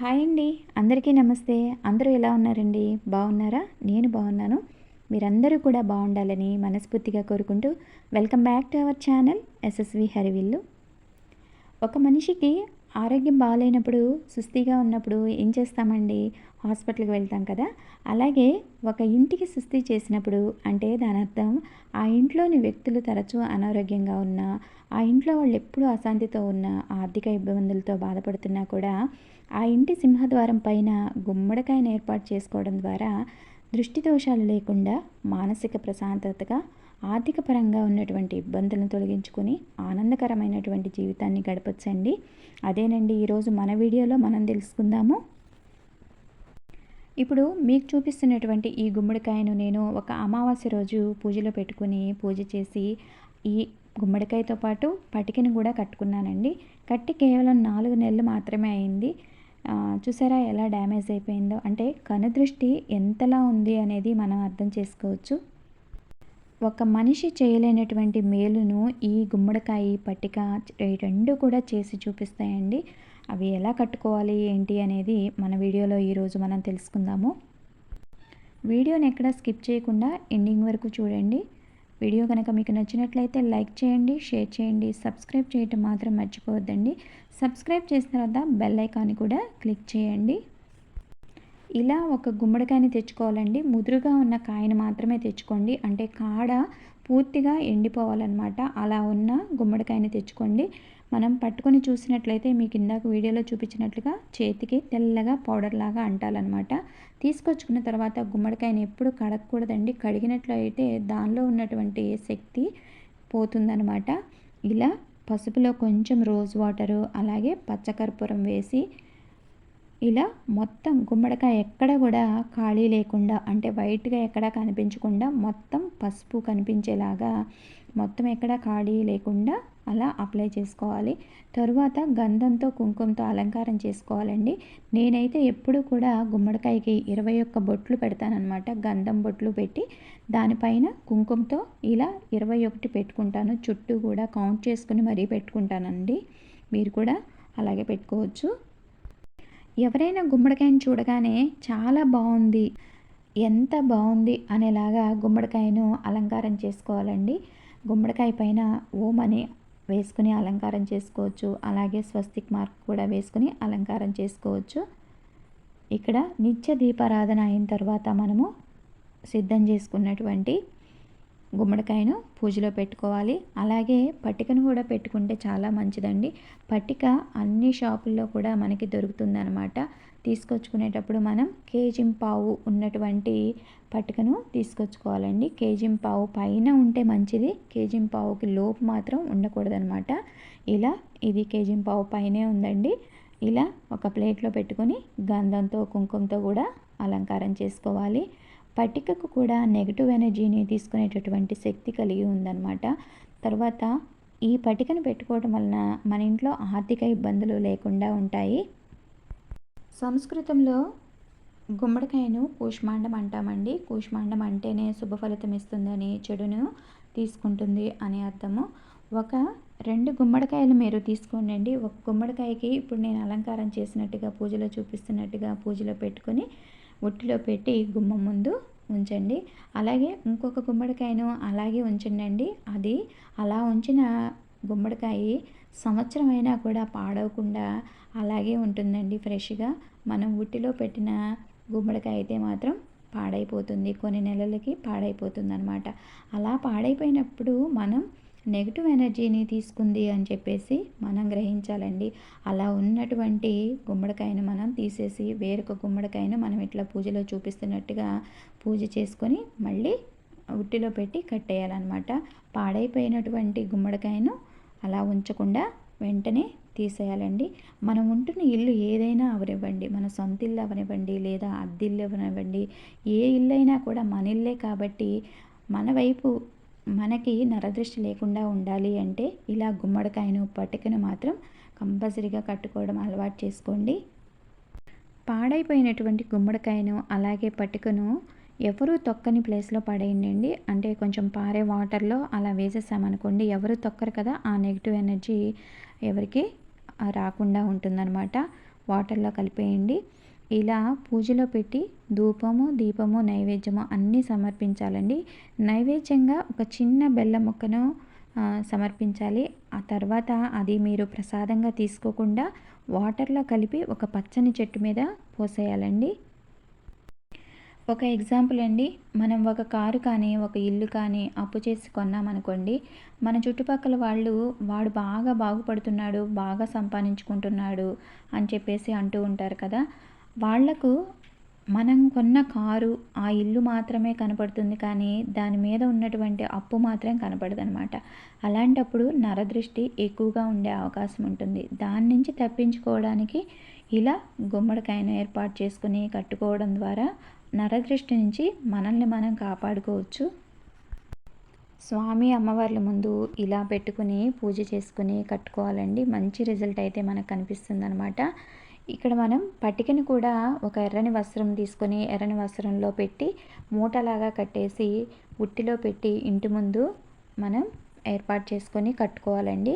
Hi అండి. అందరికీ నమస్తే. అందరూ ఎలా ఉన్నారండి? బాగున్నారా? నేను బాగున్నాను. మీరందరూ కూడా బాగుండాలని మనస్ఫూర్తిగా కోరుకుంటూ welcome back to our channel SSV Harivillu. ఒక మనిషికి ఆరోగ్యం బాగాలేనప్పుడు సుస్థిగా ఉన్నప్పుడు ఏం చేస్తామండి? హాస్పిటల్కి వెళ్తాం కదా? అలాగే ఒక ఇంటికి సుస్థి చేసినప్పుడు అంటే దాని అర్థం ఆ ఇంట్లోని వ్యక్తులు తరచూ అనారోగ్యంగా ఉన్నా ఆ ఇంట్లో వాళ్ళు ఎప్పుడూ అశాంతితో ఉన్న ఆర్థిక ఇబ్బందులతో బాధపడుతున్నా కూడా ఆ ఇంటి సింహద్వారం పైన గుమ్మడికాయను ఏర్పాటు చేసుకోవడం ద్వారా దృష్టి దోషాలు లేకుండా మానసిక ప్రశాంతతగా ఆర్థిక పరంగా ఉన్నటువంటి ఇబ్బందులను తొలగించుకొని ఆనందకరమైనటువంటి జీవితాన్ని గడపచ్చండి. అదేనండి ఈరోజు మన వీడియోలో మనం తెలుసుకుందాము. ఇప్పుడు మీకు చూపిస్తున్నటువంటి ఈ గుమ్మడికాయను నేను ఒక అమావాస్య రోజు పూజలో పెట్టుకుని పూజ చేసి ఈ గుమ్మడికాయతో పాటు పటికను కూడా కట్టుకున్నానండి. కట్టి కేవలం నాలుగు నెలలు మాత్రమే అయింది. చూసారా ఎలా డ్యామేజ్ అయిపోయిందో? అంటే కనుదృష్టి ఎంతలా ఉంది అనేది మనం అర్థం చేసుకోవచ్చు. ఒక మనిషి చేయలేనటువంటి మేలును ఈ గుమ్మడికాయ పట్టిక రెండు కూడా చేసి చూపిస్తాయండి. అవి ఎలా కట్టుకోవాలి ఏంటి అనేది మన వీడియోలో ఈరోజు మనం తెలుసుకుందాము. వీడియోని ఎక్కడ స్కిప్ చేయకుండా ఎండింగ్ వరకు చూడండి. వీడియో కనుక మీకు నచ్చినట్లయితే లైక్ చేయండి షేర్ చేయండి సబ్స్క్రైబ్ చేయటం మాత్రం మర్చిపోవద్దండి. సబ్స్క్రైబ్ చేసిన తర్వాత బెల్ ఐకాన్ కూడా క్లిక్ చేయండి. ఇలా ఒక గుమ్మడికాయని తెచ్చుకోవాలండి. ముదురుగా ఉన్న కాయను మాత్రమే తెచ్చుకోండి. అంటే కాడ పూర్తిగా ఎండిపోవాలన్నమాట. అలా ఉన్న గుమ్మడికాయని తెచ్చుకోండి. మనం పట్టుకొని చూసినట్లయితే మీకు ఇందాక వీడియోలో చూపించినట్లుగా చేతికి తెల్లగా పౌడర్ లాగా అంటాలన్నమాట. తీసుకొచ్చుకున్న తర్వాత గుమ్మడికాయని ఎప్పుడు కడగకూడదండి. కడిగినట్లయితే దానిలో ఉన్నటువంటి శక్తి పోతుందనమాట ఇలా పసుపులో కొంచెం రోజ్ వాటరు అలాగే పచ్చకర్పూరం వేసి ఇలా మొత్తం గుమ్మడికాయ ఎక్కడ కూడా ఖాళీ లేకుండా అంటే వైట్గా ఎక్కడ కనిపించకుండా మొత్తం పసుపు కనిపించేలాగా మొత్తం ఎక్కడ ఖాళీ లేకుండా అలా అప్లై చేసుకోవాలి. తరువాత గంధంతో కుంకుమతో అలంకారం చేసుకోవాలండి. నేనైతే ఎప్పుడు కూడా గుమ్మడికాయకి ఇరవై ఒక్క బొట్లు పెడతానమాట గంధం బొట్లు పెట్టి దానిపైన కుంకుమతో ఇలా ఇరవై ఒకటి పెట్టుకుంటాను. చుట్టూ కూడా కౌంట్ చేసుకుని మరీ పెట్టుకుంటానండి. మీరు కూడా అలాగే పెట్టుకోవచ్చు. ఎవరైనా గుమ్మడికాయను చూడగానే చాలా బాగుంది ఎంత బాగుంది అనేలాగా గుమ్మడికాయను అలంకారం చేసుకోవాలండి. గుమ్మడికాయ పైన ఓం అని వేసుకుని అలంకారం చేసుకోవచ్చు. అలాగే స్వస్తిక్ మార్క్ కూడా వేసుకుని అలంకారం చేసుకోవచ్చు. ఇక్కడ నిత్య దీపారాధన అయిన తర్వాత మనము సిద్ధం చేసుకున్నటువంటి గుమ్మడికాయను పూజలో పెట్టుకోవాలి. అలాగే పట్టికను కూడా పెట్టుకుంటే చాలా మంచిదండి. పట్టిక అన్ని షాపుల్లో కూడా మనకి దొరుకుతుందనమాట తీసుకొచ్చుకునేటప్పుడు మనం కేజిం పావు ఉన్నటువంటి పట్టికను తీసుకొచ్చుకోవాలండి. కేజీం పావు పైన ఉంటే మంచిది. కేజిం పావుకి లోపు మాత్రం ఉండకూడదనమాట ఇలా ఇది కేజీం పావు పైనే ఉందండి. ఇలా ఒక ప్లేట్లో పెట్టుకొని గంధంతో కుంకుమతో కూడా అలంకారం చేసుకోవాలి. పట్టికకు కూడా నెగిటివ్ ఎనర్జీని తీసుకునేటటువంటి శక్తి కలిగి ఉందన్నమాట. తర్వాత ఈ పట్టికను పెట్టుకోవడం వలన మన ఇంట్లో ఆర్థిక ఇబ్బందులు లేకుండా ఉంటాయి. సంస్కృతంలో గుమ్మడికాయను కూష్మాండం అంటామండి. కూష్మాండం అంటేనే శుభ ఫలితం ఇస్తుందని చెడును తీసుకుంటుంది అనే అర్థము. ఒక రెండు గుమ్మడికాయలు మీరు తీసుకోండి ఒక గుమ్మడికాయకి ఇప్పుడు నేను అలంకారం చేసినట్టుగా పూజలో చూపిస్తున్నట్టుగా పూజలో పెట్టుకొని ఒట్టిలో పెట్టి గుమ్మం ముందు ఉంచండి. అలాగే ఇంకొక గుమ్మడికాయను అలాగే ఉంచండి అది అలా ఉంచిన గుమ్మడికాయ సంవత్సరం అయినా కూడా పాడవకుండా అలాగే ఉంటుందండి ఫ్రెష్గా. మనం ఉట్టిలో పెట్టిన గుమ్మడికాయ అయితే మాత్రం పాడైపోతుంది. కొన్ని నెలలకి పాడైపోతుంది అనమాట అలా పాడైపోయినప్పుడు మనం నెగిటివ్ ఎనర్జీని తీసుకుంది అని చెప్పేసి మనం గ్రహించాలండి. అలా ఉన్నటువంటి గుమ్మడికాయను మనం తీసేసి వేరొక గుమ్మడికాయను మనం ఇట్లా పూజలో చూపిస్తున్నట్టుగా పూజ చేసుకొని మళ్ళీ ఉట్టిలో పెట్టి కట్టేయాలన్నమాట. పాడైపోయినటువంటి గుమ్మడికాయను అలా ఉంచకుండా వెంటనే తీసేయాలండి. మనం ఉంటున్న ఇల్లు ఏదైనా అవనివ్వండి. మన సొంత ఇల్లు అవనివ్వండి లేదా అద్దిల్లు అవనివ్వండి. ఏ ఇల్లు అయినా కూడా మన ఇల్లే కాబట్టి మన వైపు మనకి నరదృష్టి లేకుండా ఉండాలి అంటే ఇలా గుమ్మడికాయను పట్టుకను మాత్రం కంపల్సరీగా కట్టుకోవడం అలవాటు చేసుకోండి. పాడైపోయినటువంటి గుమ్మడికాయను అలాగే పట్టుకను ఎవరు తొక్కని ప్లేస్లో పడేయండి. అంటే కొంచెం పారే వాటర్లో అలా వేసేసామనుకోండి ఎవరు తొక్కరు కదా ఆ నెగిటివ్ ఎనర్జీ ఎవరికి రాకుండా ఉంటుందన్నమాట. వాటర్లో కలిపేయండి. ఇలా పూజలో పెట్టి ధూపము దీపము నైవేద్యము అన్నీ సమర్పించాలండి. నైవేద్యంగా ఒక చిన్న బెల్లం ముక్కను సమర్పించాలి. ఆ తర్వాత అది మీరు ప్రసాదంగా తీసుకోకుండా వాటర్లో కలిపి ఒక పచ్చని చెట్టు మీద పోసేయాలండి. ఒక ఎగ్జాంపుల్ అండి. మనం ఒక కారు కానీ ఒక ఇల్లు కానీ అప్పు చేసి కొన్నామనుకోండి మన చుట్టుపక్కల వాళ్ళు వాడు బాగా బాగుపడుతున్నాడు బాగా సంపాదించుకుంటున్నాడు అని చెప్పేసి అంటూ ఉంటారు కదా. వాళ్ళకు మనం కొన్న కారు ఆ ఇల్లు మాత్రమే కనపడుతుంది కానీ దాని మీద ఉన్నటువంటి అప్పు మాత్రం కనపడదు అనమాట అలాంటప్పుడు నరదృష్టి ఎక్కువగా ఉండే అవకాశం ఉంటుంది. దాని నుంచి తప్పించుకోవడానికి ఇలా గుమ్మడికాయను ఏర్పాటు చేసుకుని కట్టుకోవడం ద్వారా నరదృష్టి నుంచి మనల్ని మనం కాపాడుకోవచ్చు. స్వామి అమ్మవార్ల ముందు ఇలా పెట్టుకుని పూజ చేసుకుని కట్టుకోవాలండి. మంచి రిజల్ట్ అయితే మనకు కనిపిస్తుంది అనమాట ఇక్కడ మనం పట్టికని కూడా ఒక ఎర్రని వస్త్రం తీసుకొని ఎర్రని వస్త్రంలో పెట్టి మూటలాగా కట్టేసి ఉట్టిలో పెట్టి ఇంటి ముందు మనం ఏర్పాటు చేసుకొని కట్టుకోవాలండి.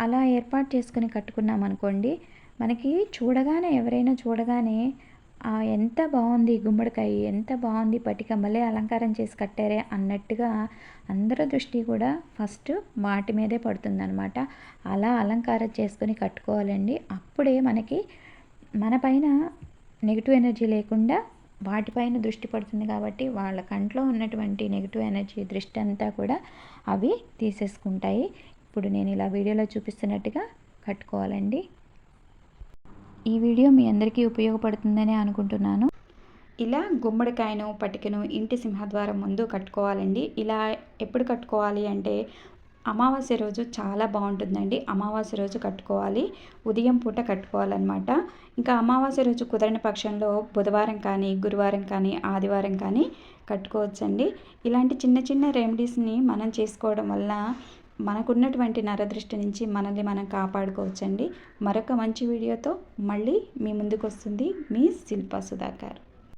అలా ఏర్పాటు చేసుకొని కట్టుకున్నాం అనుకోండి మనకి చూడగానే ఎవరైనా చూడగానే ఎంత బాగుంది గుమ్మడికాయ ఎంత బాగుంది పటిక మళ్ళీ అలంకారం చేసి కట్టారే అన్నట్టుగా అందరి దృష్టి కూడా ఫస్ట్ వాటి మీదే పడుతుందనమాట. అలా అలంకారం చేసుకొని కట్టుకోవాలండి. అప్పుడే మనకి మన పైన నెగిటివ్ ఎనర్జీ లేకుండా వాటిపైన దృష్టి పడుతుంది కాబట్టి వాళ్ళ కంట్లో ఉన్నటువంటి నెగిటివ్ ఎనర్జీ దృష్టి అంతా కూడా అవి తీసేసుకుంటాయి. ఇప్పుడు నేను ఇలా వీడియోలో చూపిస్తున్నట్టుగా కట్టుకోవాలండి. ఈ వీడియో మీ అందరికీ ఉపయోగపడుతుందని అనుకుంటున్నాను. ఇలా గుమ్మడికాయను పటికను ఇంటి సింహద్వారం ముందు కట్టుకోవాలండి. ఇలా ఎప్పుడు కట్టుకోవాలి అంటే అమావాస్య రోజు చాలా బాగుంటుందండి. అమావాస్య రోజు కట్టుకోవాలి. ఉదయం పూట కట్టుకోవాలన్నమాట. ఇంకా అమావాస్య రోజు కుదరని పక్షంలో బుధవారం కానీ గురువారం కానీ ఆదివారం కానీ కట్టుకోవచ్చండి. ఇలాంటి చిన్న చిన్న రెమెడీస్ని మనం చేసుకోవడం వల్ల మనకున్నటువంటి నరదృష్టి నుంచి మనల్ని మనం కాపాడుకోవచ్చండి. మరొక మంచి వీడియోతో మళ్ళీ మీ ముందుకు వస్తుంది మీ శిల్పా సుధాకర్.